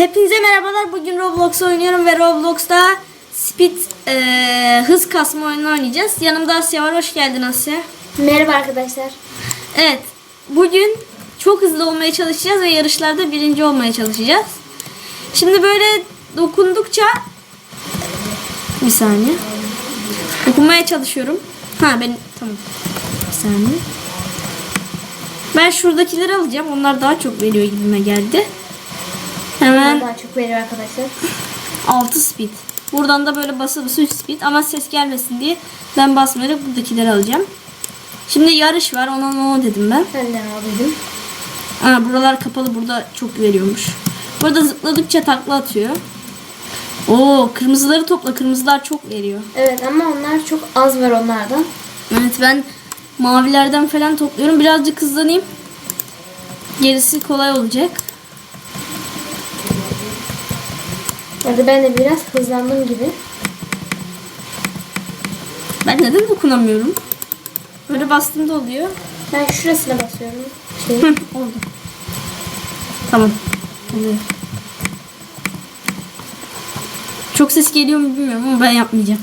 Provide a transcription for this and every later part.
Hepinize merhabalar. Bugün Roblox oynuyorum ve Roblox'ta Speed eee, hız kasma oyununu oynayacağız. Yanımda Asya var. Hoş geldin Asya. Merhaba arkadaşlar. Evet. Bugün çok hızlı olmaya çalışacağız ve yarışlarda birinci olmaya çalışacağız. Şimdi böyle dokundukça bir saniye. Dokunmaya çalışıyorum. Ha ben tamam. Bir saniye. Ben şuradakileri alacağım. Onlar daha çok veriyor gibime geldi. Hemen daha çok veriyor arkadaşlar. 6 speed. Buradan da böyle bası bası 3 speed ama ses gelmesin diye ben basmayarak buradakileri alacağım. Şimdi yarış var ona no dedim ben. Ben de aldıydım. Aa, buralar kapalı burada çok veriyormuş. Burada zıpladıkça takla atıyor. Oo kırmızıları topla kırmızılar çok veriyor. Evet ama onlar çok az var onlardan. Evet ben mavilerden falan topluyorum. Birazcık hızlanayım. Gerisi kolay olacak. Orada ben de biraz hızlandım gibi. Ben neden dokunamıyorum? Böyle bastığımda oluyor. Ben şurasına basıyorum. Şey. Hı, oldu. Tamam. Oluyor. Çok ses geliyor mu bilmiyorum ama ben yapmayacağım.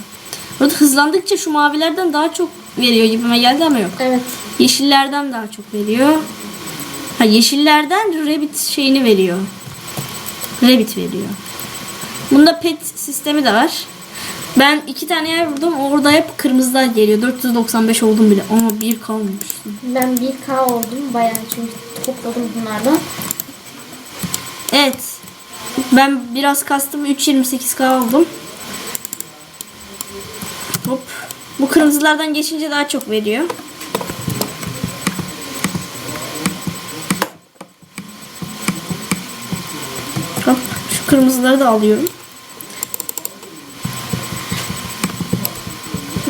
Burada hızlandıkça şu mavilerden daha çok veriyor gibime geldi ama yok. Evet. Yeşillerden daha çok veriyor. Ha yeşillerden rabbit şeyini veriyor. Rabbit veriyor. Bunda pet sistemi de var. Ben iki tane yer vurdum. Orada hep kırmızılar geliyor. 495 oldum bile. Ama bir kalmıştım. Ben 1K oldum bayağı çünkü topladım bunlardan. Evet. Ben biraz kastım 3.28k oldum. Hop. Bu kırmızılardan geçince daha çok veriyor. Hop. Şu kırmızıları da alıyorum.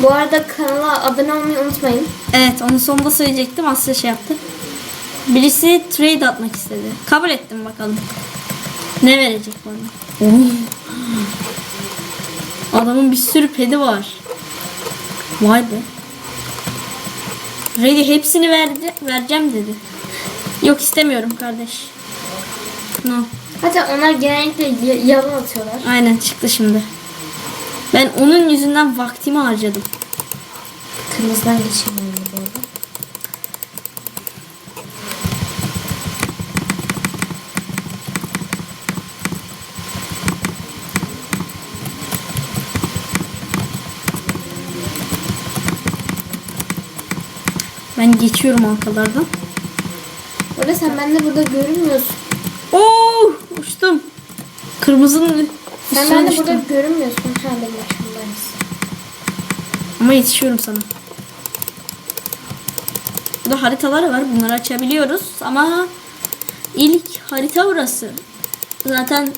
Bu arada kanala abone olmayı unutmayın. Evet onu sonunda söyleyecektim. Asya şey yaptı. Birisi trade atmak istedi. Kabul ettim bakalım. Ne verecek bana? Adamın bir sürü pedi var. Vay be. Ready hepsini verdi, vereceğim dedi. Yok istemiyorum kardeş. No. Hatta onlar genellikle yalan atıyorlar. Aynen çıktı şimdi. Ben onun yüzünden vaktimi harcadım. Kırmızıdan geçeyim ben de bu arada. Ben geçiyorum arkalardan. Orada sen bende burada görünmüyorsun. Oo uçtum. Kırmızının Sen bende düştüm. burada görünmüyorsun. Ha benim yaşımdayız. Ama yetişiyorum sana. Burada haritalar var. Bunları açabiliyoruz. Ama ilk harita burası. Zaten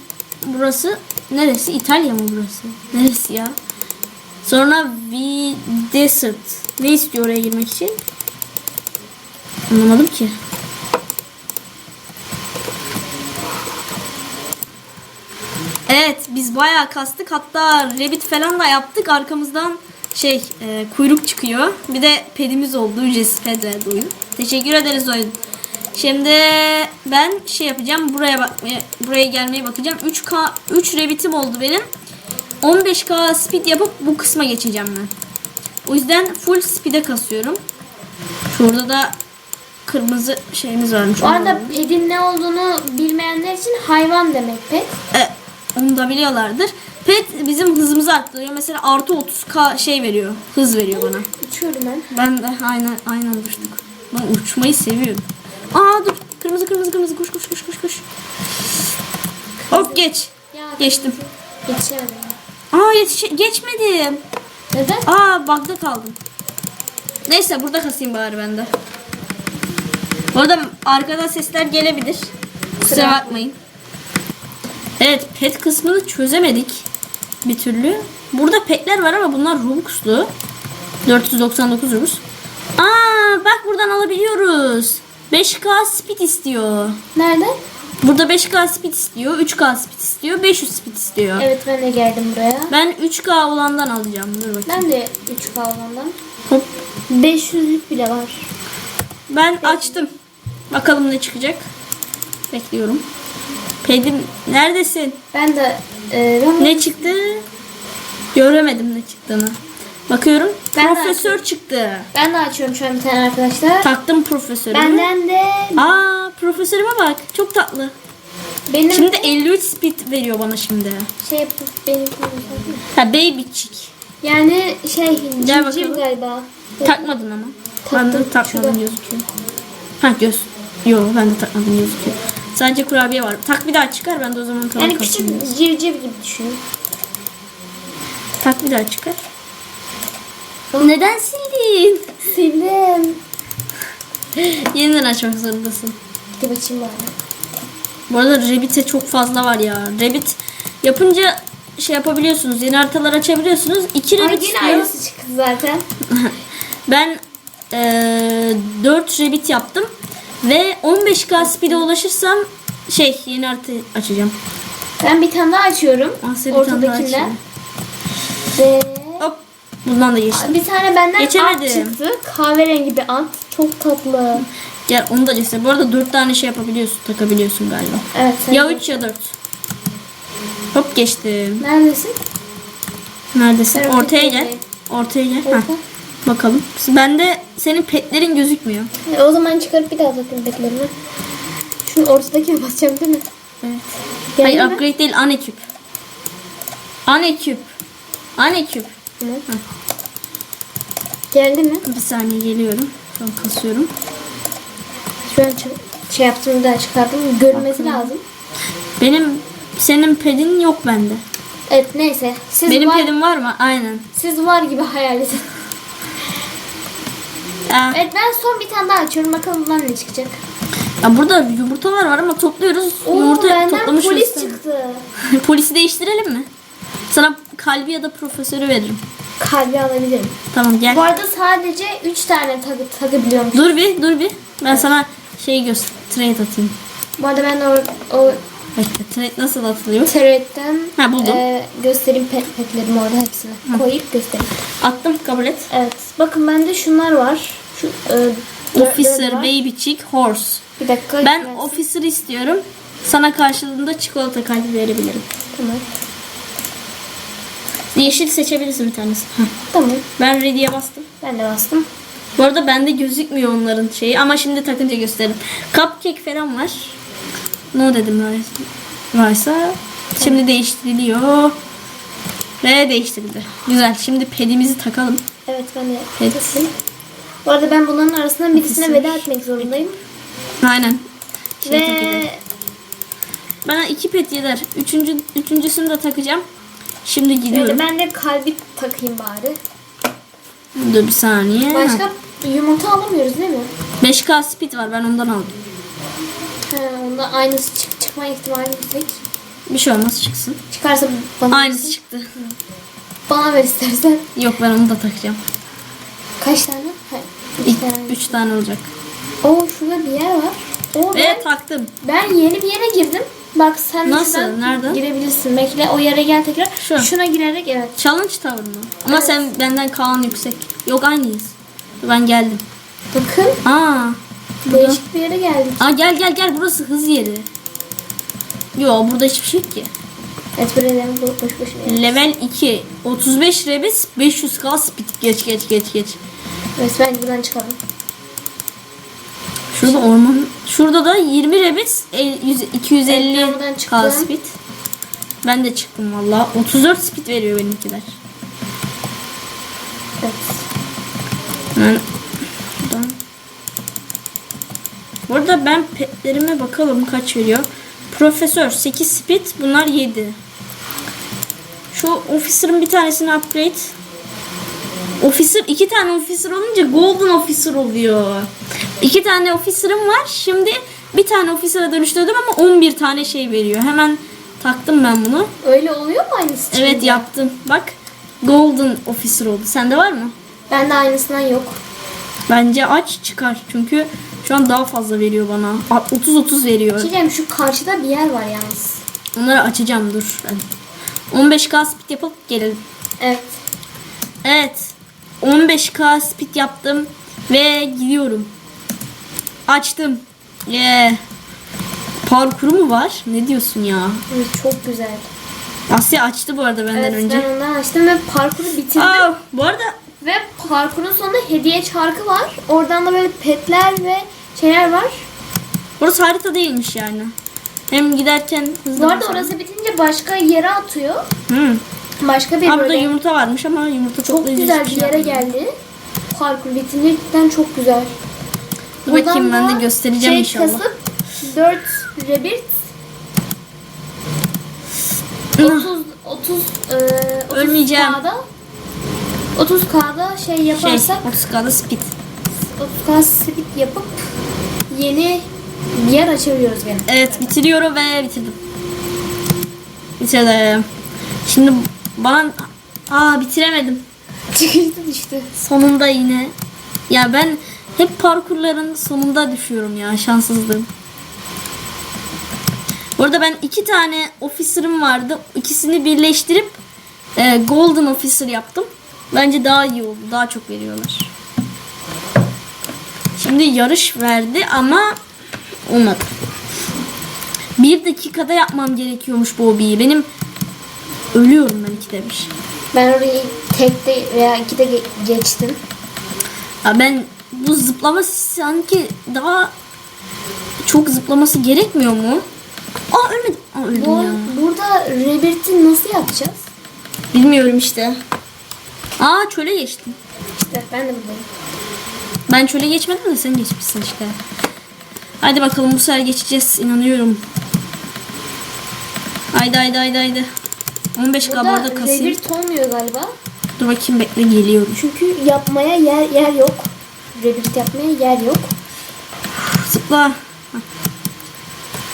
burası neresi? İtalya mı burası? Neresi ya? Sonra V Desert. Ne istiyor oraya girmek için? Anlamadım ki. Evet biz bayağı kastık. Hatta Rabbit falan da yaptık. Arkamızdan şey e, kuyruk çıkıyor. Bir de pedimiz oldu. Ücretsiz ped verdi oyun. Teşekkür ederiz oyun. Şimdi ben şey yapacağım. Buraya bakmaya, buraya gelmeye bakacağım. 3K 3 Rabbit'im oldu benim. 15K speed yapıp bu kısma geçeceğim ben. O yüzden full speed'e kasıyorum. Şurada da kırmızı şeyimiz varmış. Bu arada pedin ne olduğunu bilmeyenler için hayvan demek pet. E, onu da biliyorlardır. Pet bizim hızımızı arttırıyor. Mesela artı 30k şey veriyor. Hız veriyor bana. Uçuyorum ben. Ben de aynen aynen uçtuk. Ben uçmayı seviyorum. Aa dur. Kırmızı kırmızı kırmızı koş koş koş koş koş. Hop geç. Ya, Geçtim. Geçemedim. Aa yetiş geçmedim. Neden? Aa bug'da kaldım. Neyse burada kasayım bari ben de. Bu arada arkadan sesler gelebilir. Kusura bakmayın. Evet pet kısmını çözemedik bir türlü. Burada petler var ama bunlar Robux'lu. 499 Robux. Aa bak buradan alabiliyoruz. 5K speed istiyor. Nerede? Burada 5K speed istiyor, 3K speed istiyor, 500 speed istiyor. Evet ben de geldim buraya. Ben 3K olandan alacağım. Dur bakayım. Ben de 3 kavramdan. Hop. 500'lük bile var. Ben açtım. Bakalım ne çıkacak. Bekliyorum. Pedim neredesin? Ben de e, ben Ne çıktı? Göremedim ne çıktığını. Bakıyorum. Ben de profesör çıktı. ben de açıyorum şu an bir tane arkadaşlar. Taktım profesörü. Benden de Aa profesörüme bak. Çok tatlı. benim Şimdi 53 speed veriyor bana şimdi. şey benim Ha baby chick. yani şey Gel galiba. Takmadın ama. Ben de Taktım, takmadım şurada. gözüküyor. Ha göz. Yo ben de takmadım gözüküyor. Sadece kurabiye var. Tak bir daha çıkar ben de o zaman kalan Yani kalsın. küçük civciv gibi düşünün. Tak bir daha çıkar. Neden sildin? Sildim. Yeniden açmak zorundasın. Gidip açayım bari. Bu arada Rabbit'e çok fazla var ya. Rabbit yapınca şey yapabiliyorsunuz. Yeni haritalar açabiliyorsunuz. İki Ay Rabbit yine istiyor. aynısı çıktı zaten. Ben eee 4 Rabbit yaptım. Ve 15k speed'e ulaşırsam şey yeni harita açacağım. Ben bir tane daha açıyorum. Asya bir tane daha Ortadakinden. Ve Hop. Bundan da geçtim. bir tane benden Geçemedim. at çıktı. Kahverengi bir at. Çok tatlı. Gel onu da göster. Bu arada 4 tane şey yapabiliyorsun. Takabiliyorsun galiba. Evet. sen Ya de. 3 ya 4. Hop geçtim. Neredesin? Neredesin? Ortaya gel. Ortaya gel. Orta. Bakalım. Bende senin petlerin gözükmüyor. E, o zaman çıkarıp bir daha takayım beklerimi. Şu ortadakine basacağım değil mi? Evet. Geldi Hayır mi? upgrade değil aneküp. Aneküp. Aneküp. Tamam. Geldi mi? Bir saniye geliyorum. Şu an kasıyorum. Şu an şey yaptım da çıkardım. Görünmesi lazım. Benim senin pedin yok bende. Evet neyse. Siz Benim var, pedim var mı? Aynen. siz var gibi hayal edin. Evet ben son bir tane daha açıyorum. Bakalım bundan ne çıkacak. ya burada yumurtalar var ama topluyoruz. Oo Yumurta benden toplamış polis çıktı. Polisi değiştirelim mi? Sana kalbi ya da profesörü veririm. Kalbi alabilirim. Tamam gel. Bu arada sadece 3 tane takı takabiliyorum. Dur bir dur bir. Ben sana şey göster. Trade atayım. Bu arada ben o, o Bekle. Trade nasıl atılıyor? thread'den Ha, buldum. e, göstereyim pet petlerimi orada hepsini. Koyup göstereyim. Attım kabul et. Evet. Bakın bende şunlar var. Şu e, Officer, baby chick, horse. Bir dakika. Ben evet, officer istiyorum. Sana karşılığında çikolata kalbi verebilirim. Tamam. Yeşil seçebilirsin bir tanesi. Heh. Tamam. Ben ready'ye bastım. Ben de bastım. Bu arada bende gözükmüyor onların şeyi ama şimdi takınca gösteririm. Cupcake falan var. No dedim var- varsa. Şimdi değiştiriliyor. Ve değiştirildi. Güzel. Şimdi pedimizi takalım. Evet ben de Evet. takayım. Bu arada ben bunların arasından birisine veda etmek zorundayım. Aynen. Şey. Ve Bana iki pet yeter. Üçüncü, üçüncüsünü de takacağım. Şimdi gidiyorum. öyle ben de kalbi takayım bari. Dur bir saniye. Başka yumurta alamıyoruz değil mi? 5K speed var ben ondan aldım. He, onda aynısı çık çıkma ihtimali yüksek. Bir şey olmaz çıksın. Çıkarsa bana, Aynısı çıktı. bana ver istersen. Yok ben onu da takacağım. Kaç tane? İlk tane. üç tane olacak. Oo şurada bir yer var. Oo, ben, Ve taktım. ben yeni bir yere girdim. Bak sen Nasıl? Nereden? girebilirsin. Bekle o yere gel tekrar. Şu. Şuna girerek evet. Challenge Tower mı? Ama Evet. sen benden Kaan yüksek. Yok aynıyız. Ben geldim. Bakın Aa. Değişik bir yere geldik. Aa gel gel gel burası hız yeri. Yo burada hiçbir şey yok ki. Evet buraya bu boş boş. Level 2. 35 rebis 500k speed. Geç geç geç geç. Evet bence buradan çıkalım. Şurada orman. Şurada da 20 rebis el- yüz- 250 Evet, k speed. Ben de çıktım valla. 34 speed veriyor benimkiler. Evet. Ben şuradan. Bu arada ben petlerime bakalım kaç veriyor. Profesör 8 speed bunlar 7. Şu officer'ın bir tanesini upgrade. Officer iki tane officer olunca golden officer oluyor. İki tane officer'ım var. Şimdi bir tane officer'a dönüştürdüm ama 11 tane şey veriyor. Hemen taktım ben bunu. Öyle oluyor mu aynısı? Evet çıkınca? yaptım. Bak golden officer oldu. Sende var mı? Bende aynısından yok. Bence aç çıkar. Çünkü şu an daha fazla veriyor bana. 30-30 veriyor. Çiğdem şu karşıda bir yer var yalnız. Onları açacağım dur. Ben. 15k speed yapıp gelelim. Evet. Evet. 15k speed yaptım. Ve gidiyorum. Açtım. Yeah. parkuru mu var? Ne diyorsun ya? Evet, çok güzel. Asya açtı bu arada benden Evet önce. ben ondan açtım ve parkuru bitirdim. Aa, bu arada Ve parkurun sonunda hediye çarkı var. Oradan da böyle petler ve şeyler var. burası harita değilmiş yani. Hem giderken hızlı Bu arada orası bitince başka yere atıyor. Hı. Başka bir Aa, burada böyle yumurta varmış ama yumurta çok toplayıcı güzel bir şey yere geldi. Parkur cidden çok güzel. Dur bakayım Buradan ben da de göstereceğim şey inşallah. kasıp 4 rebit 30 30 e, 30 Ölmeyeceğim. K'da 30 K'da şey Şey, yaparsak 30K'da speed. 30 K speed yapıp yeni bir yer açabiliyoruz gene. Evet bitiriyorum ve bitirdim. Bitirdim. Şimdi bana... Aa bitiremedim. Çıkıştı düştü. Sonunda yine. Ya ben hep parkurların sonunda düşüyorum ya şanssızlığım. Bu arada ben iki tane officer'ım vardı. İkisini birleştirip e, golden officer yaptım. Bence daha iyi oldu. Daha çok veriyorlar. Şimdi yarış verdi ama olmadı. Bir dakikada yapmam gerekiyormuş bu hobiyi. Benim ölüyorum ben ikide bir. Ben orayı tekte veya ikide ge- geçtim. Ya ben bu zıplama sanki daha çok zıplaması gerekmiyor mu? Aa ölmedim. Aa öldüm Bu, ya. burada rebirti nasıl yapacağız? Bilmiyorum işte. Aa çöle geçtim. İşte ben de buradayım. Ben çöle geçmedim de sen geçmişsin işte. Hadi bakalım bu sefer geçeceğiz. inanıyorum. Haydi haydi haydi haydi. 15 Burada, k orada kasayım. rebirt olmuyor galiba. Dur bakayım bekle geliyorum. Çünkü yapmaya yer yer yok. Rebirt yapmaya yer yok. Zıpla.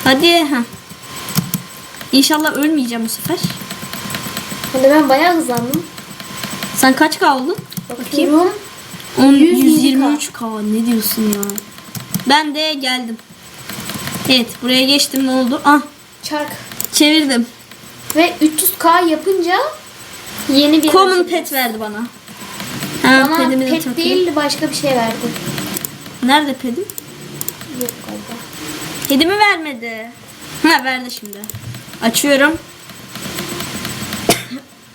Hadi. Ha. İnşallah ölmeyeceğim bu sefer. Hadi ben bayağı hızlandım. Sen kaç k oldun? Bakayım. Bakıyorum. 10, 120K. 123k ne diyorsun ya? Ben de geldim. Evet buraya geçtim ne oldu? Ah Çark. çevirdim. Ve 300k yapınca yeni bir Common pet verdi bana. Ha Bana pedimi de pet değil başka bir şey verdi. Nerede pedim? Yok galiba. Pedimi vermedi. Ha verdi şimdi. Açıyorum.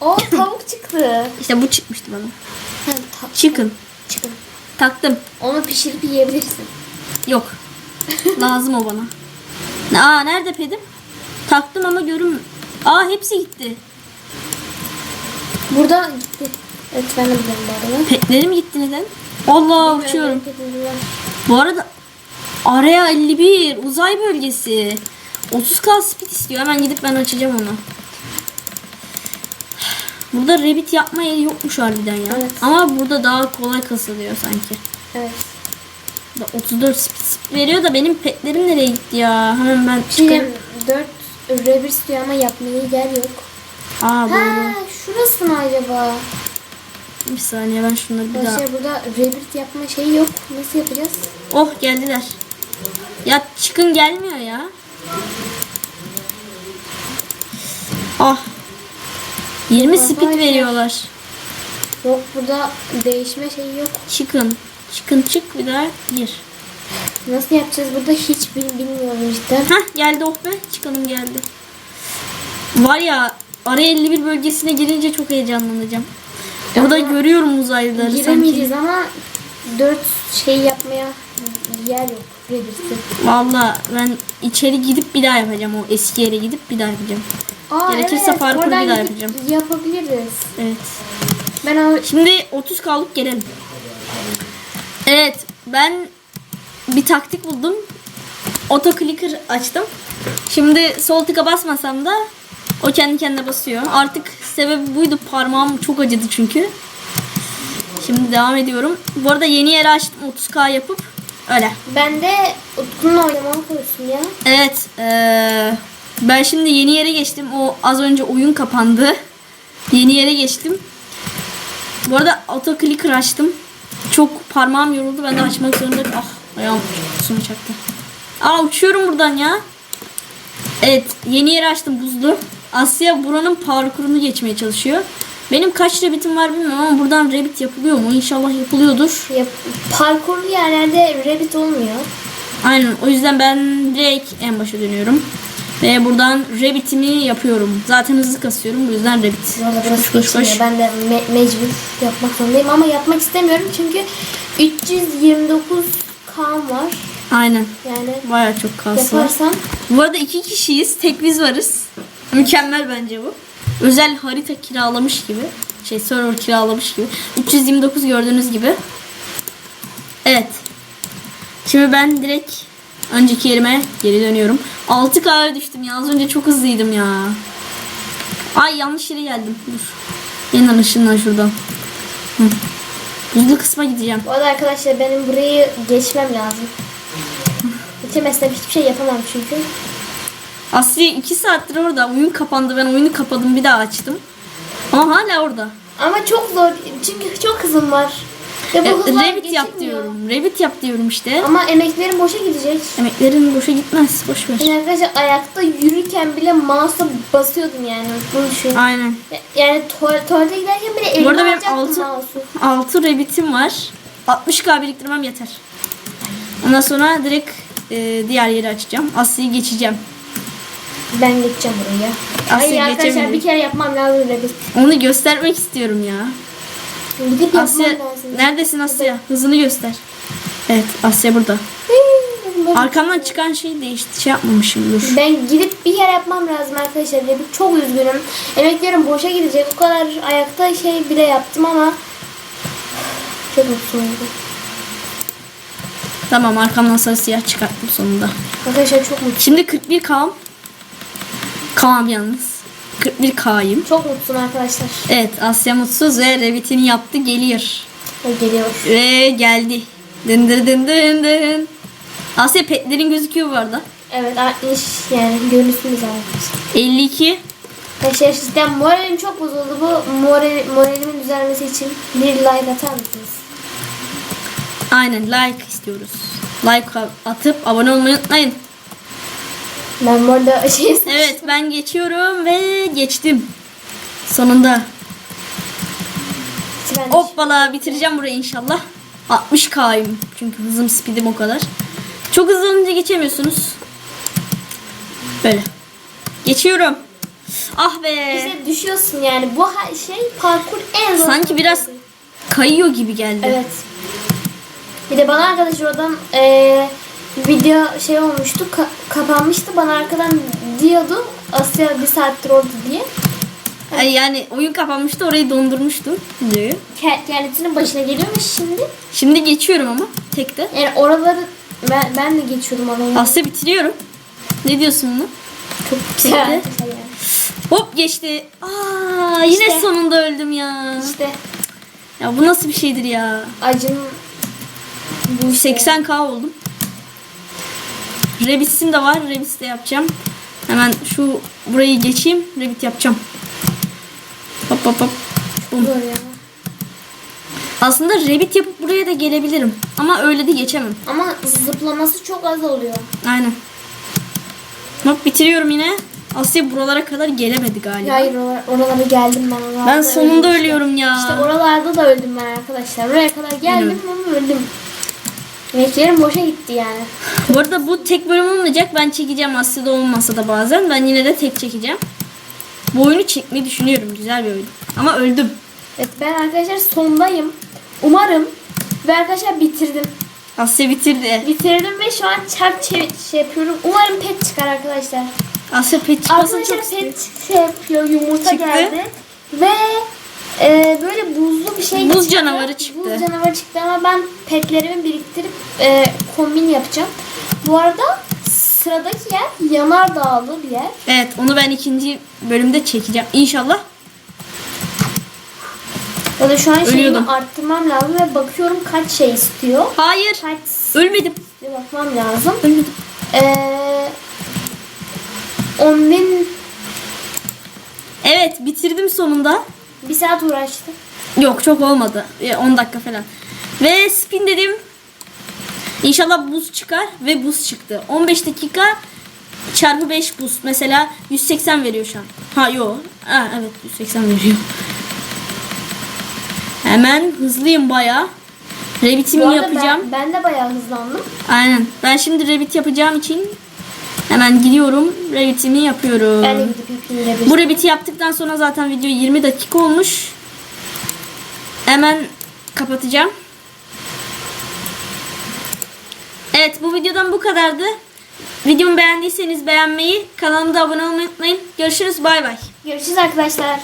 O tavuk çıktı. İşte bu çıkmıştı bana. Ha, ta- Chicken. çıkın. Taktım. Onu pişirip yiyebilirsin. Yok. Lazım o bana. Aa nerede pedim? Taktım ama görün. Aa hepsi gitti. Burada gitti. Evet ben de buradayım bu arada. Petlerim gitti neden? Allah uçuyorum. Bu arada Area 51 uzay bölgesi. 30k speed istiyor. Hemen gidip ben açacağım onu. Burada rabbit yapma yeri yokmuş harbiden ya. Evet. Ama burada daha kolay kasılıyor sanki. Evet. Da 34 speed, veriyor da benim petlerim nereye gitti ya? Hemen ben çıkarım. 4 reverse diyor ama yapmaya yer yok. Aa Ha, doğru. şurası mı acaba? Bir saniye ben şunları bir daha. Arkadaşlar burada rebirth yapma şeyi yok. Nasıl yapacağız? Oh geldiler. Ya çıkın gelmiyor ya. Ah. 20 speed Arkadaşlar. veriyorlar. Yok burada değişme şeyi yok. Çıkın. Çıkın çık bir daha gir. Nasıl yapacağız burada hiç bil- bilmiyorum cidden. Hah geldi oh be. Çıkalım geldi. Var ya Ara 51 bölgesine girince çok heyecanlanacağım. Ama görüyorum uzaylıları sanki. Giremeyeceğiz ama 4 şey yapmaya yer yok. Valla ben içeri gidip bir daha yapacağım. O eski yere gidip bir daha yapacağım. Aa Gerekirse parkuru oradan bir daha yapacağım. Yapabiliriz. Evet. Ben o Şimdi 30 kalıp gelelim. Evet ben bir taktik buldum. Auto clicker açtım. Şimdi sol tıka basmasam da o kendi kendine basıyor. Artık sebebi buydu. Parmağım çok acıdı çünkü. Şimdi devam ediyorum. Bu arada yeni yere açtım 30k yapıp öyle. ben de Utku'nun oynamalı koysun ya. Evet. eee, ben şimdi yeni yere geçtim. O az önce oyun kapandı. Yeni yere geçtim. Bu arada auto clicker açtım. Çok parmağım yoruldu. Ben de açmak zorunda. Ah ayağım kusuma çaktı. Aa uçuyorum buradan ya. Evet yeni yere açtım buzlu. Asya buranın parkurunu geçmeye çalışıyor. Benim kaç rabbitim var bilmiyorum ama buradan rabbit yapılıyor mu? İnşallah yapılıyordur. Yap, parkurlu yerlerde rabbit olmuyor. Aynen o yüzden ben direkt en başa dönüyorum. Ve buradan Rabbit'imi yapıyorum. Zaten hızlı kasıyorum bu yüzden Rabbit. Bu arada burası Koş, koş. Ben de me- mecbur yapmak zorundayım ama yapmak istemiyorum çünkü 329 kan var. Aynen. Yani Baya çok kas var. yaparsam Bu arada iki kişiyiz. Tek biz varız. Mükemmel bence bu. Özel harita kiralamış gibi. Şey server kiralamış gibi. 329 gördüğünüz gibi. Evet. Şimdi ben direkt önceki yerime geri dönüyorum. 6K'ya düştüm ya. Az önce çok hızlıydım ya. Ay yanlış yere geldim. Dur. Yeniden ışınlan şuradan. Hı. Buzlu kısma gideceğim. Bu arada arkadaşlar benim burayı geçmem lazım. Geçemezsem hiçbir şey yapamam çünkü. Asya 2 saattir orada. Oyun kapandı. Ben oyunu kapadım. Bir daha açtım. Ama hala orada. Ama çok zor çünkü çok hızım var. Bu E, hızlar Revit yap geçilmiyor. diyorum. Revit yap diyorum işte. Ama emeklerim boşa gidecek. Emeklerin boşa gitmez. Boş ver. Yani arkadaşlar ayakta yürürken bile mouse'a basıyordum yani. Bunu düşün. Aynen. Yani tuval- tuvalete giderken bile elime Bu arada benim alacaktım altı, mouse'u. 6 Revit'im var. 60k biriktirmem yeter. Ondan sonra direkt e, diğer yeri açacağım. Asya'yı geçeceğim. Ben geçeceğim buraya. Asya Hayır arkadaşlar bir kere yapmam lazım Revit. Onu göstermek istiyorum ya. Gidip yapmam Asya lazım. neredesin Asya? Hızını göster. Evet Asya burada. Arkamdan çıkan şeyi değişti. Şey yapmamışım dur. Ben gidip bir kere yapmam lazım arkadaşlar. Revit çok üzgünüm. Emeklerim boşa gidecek. O kadar ayakta şey bile yaptım ama çok mutluyum. Tamam arkamdan sarı siyah çıkarttım sonunda. Arkadaşlar çok mutluyum. Şimdi 41 K'm. K'm yalnız. 41 K'yım. Çok mutluyum arkadaşlar. Evet Asya mutsuz ve Revit'ini yaptı geliyor. O geliyor. Ve geldi. Dın dın dın dın dın. Asya petlerin gözüküyor bu arada. Evet 60 yani görüntüsünüz arkadaşlar. 52. Arkadaşlar sizden moralim çok bozuldu. Bu moral, moralimin düzelmesi için bir like atar mısınız? Aynen like istiyoruz. Like atıp abone olmayı unutmayın. Ben bu arada şey Evet ben geçiyorum ve geçtim. Sonunda. Ben Hoppala bitireceğim burayı inşallah. 60k'yım çünkü hızım speedim o kadar. Çok hızlı olunca geçemiyorsunuz. Böyle. Geçiyorum. Ah be. İşte düşüyorsun yani. Bu şey parkur en zor. Sanki biraz kayıyor gibi geldi. Evet. Bir de bana arkadaş oradan eee, video şey olmuştu. ka- kapanmıştı. Bana arkadan diyordu. Asya bir saattir orada diye. Ay, Yani oyun kapanmıştı orayı dondurmuştum. Ke- Kendisinin başına geliyormuş şimdi. Şimdi geçiyorum ama tekte. Yani oraları ben, ben de geçiyordum oraları. Asya bitiriyorum. Ne diyorsun bunu? Çok güzel. Yani. Hop geçti. Aa yine İşte. sonunda öldüm ya. İşte Ya bu nasıl bir şeydir ya? acım bu işte. 80k oldum. Rebitsim de var. Rebits de yapacağım. Hemen şu burayı geçeyim. Rebit yapacağım. Hop hop hop. Bum. Aslında Rebit yapıp buraya da gelebilirim. Ama öyle de geçemem. Ama zıplaması çok az oluyor. Aynen. Bak bitiriyorum yine. Asya buralara kadar gelemedi galiba. Hayır oralar- oralara geldim ben. Oralarda ben sonunda ölüyorum ya. İşte oralarda da öldüm ben arkadaşlar. Oraya kadar geldim ama öldüm. Emeklerim boşa gitti yani. Bu arada bu tek bölüm olmayacak. Ben çekeceğim Asya'da olmasa da bazen. Ben yine de tek çekeceğim. Bu oyunu çekmeyi düşünüyorum. Güzel bir oyun. Ama öldüm. Evet ben arkadaşlar sondayım. Umarım ve arkadaşlar bitirdim. Asya bitirdi. Bitirdim ve şu an çarp şey, şey yapıyorum. Umarım pet çıkar arkadaşlar. Asya pet çıkmasını Arkadaşlar çok istiyor. pet şey yapıyor. Yumurta Çıktı. geldi. Ve e, böyle buzlu bir şey Buz çıktı. canavarı çıktı. Buz canavarı çıktı ama ben petlerimi biriktirip e, kombin yapacağım. Bu arada sıradaki yer yanardağlı bir yer. Evet onu ben ikinci bölümde çekeceğim. İnşallah. Ya da şu an şeyimi Ölüyordum. arttırmam lazım ve bakıyorum kaç şey istiyor. Hayır. Kaç Ölmedim. istiyor bakmam lazım. Ölmedim. Ee, 10 bin Evet bitirdim sonunda. bir saat uğraştım. Yok çok olmadı. E, 10 dakika falan. Ve spin dedim. İnşallah buz çıkar ve buz çıktı. 15 dakika çarpı 5 buz. Mesela 180 veriyor şu an. Ha yok. Ha, evet 180 veriyor. Hemen hızlıyım baya. Rabbit'imi yapacağım. Ben, ben de bayağı hızlandım. Aynen. Ben şimdi Rabbit yapacağım için hemen gidiyorum. Rabbit'imi yapıyorum. Ben de gidip yapayım. Bu Rabbit'i yaptıktan sonra zaten video 20 dakika olmuş. Hemen kapatacağım. Evet bu videodan bu kadardı. Videomu beğendiyseniz beğenmeyi, kanalıma da abone olmayı unutmayın. Görüşürüz bay bay. Görüşürüz arkadaşlar.